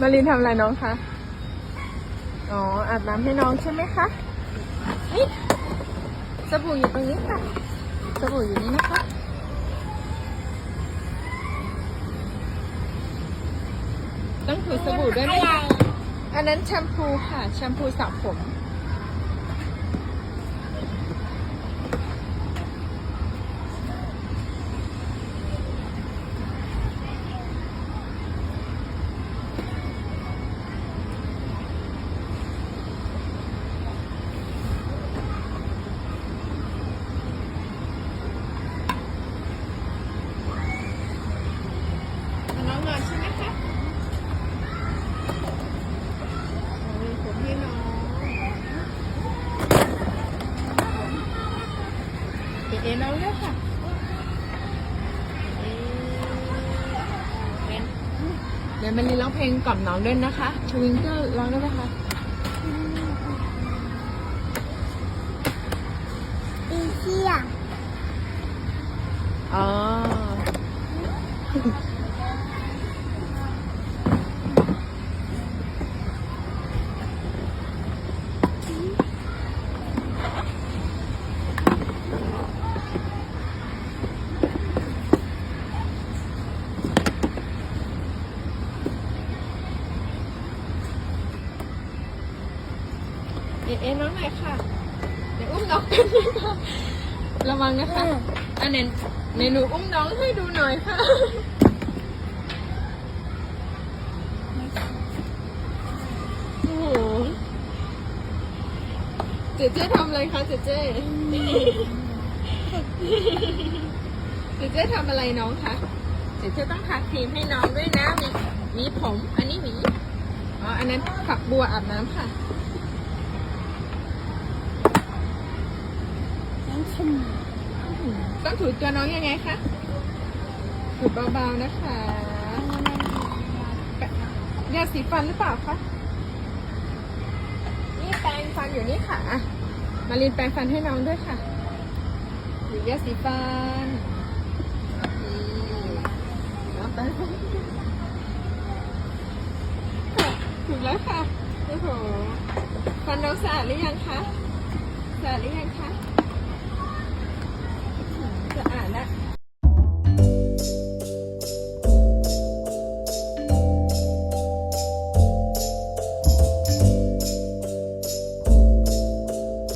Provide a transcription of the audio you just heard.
มารินทำอะไรน้องคะ อ๋อ อาบน้ำให้น้องใช่ไหมคะ นี่สบู่อยู่ตรงนี้ค่ะ สบู่อยู่นี่นะคะ ต้องถูสบู่ด้วยไหมคะอันนั้นแชมพูค่ะ แชมพูสระผม น้องนอนใช่ไหมคะโอ้ยผมให้น้อง เอ๋น้องด้วยค่ะเอ๊ะเดี๋ยวมันนี้ร้องเพลงกล่อมน้องด้วยนะคะทวิงเกอร์ร้องได้ไหมคะอีเทียอ๋อ เอ๊ะเอ๊ะน้องหน่อยค่ะ เดี๋ยวอุ้มน้องเป็นนะคะระวังนะคะอันเน้นในหนูอุ้มน้องให้ดูหน่อยค่ะโอ้โหเจเจ๊ทำอะไรคะเจเจ๊เจเจ๊ทำอะไรน้องคะเจเจ๊ต้องทาครีมให้น้องด้วยนะมีมีผม อันนี้หวีอ๋ออันนั้นฝักบัวอาบน้ำค่ะ ฉันชิม ต้องถูตัวน้องยังไงคะถูเบาๆนะคะยาสีฟันหรือเปล่าคะ นี่แปรงฟันอยู่นี่ค่ะ มาลินแปรงฟันให้น้องด้วยค่ะหรือยาสีฟันน้องแปรงฟันถูกแล้วค่ะ โอ้โห ฟันน้องสะอาดหรือยังคะ สะอาดหรือยังคะ na.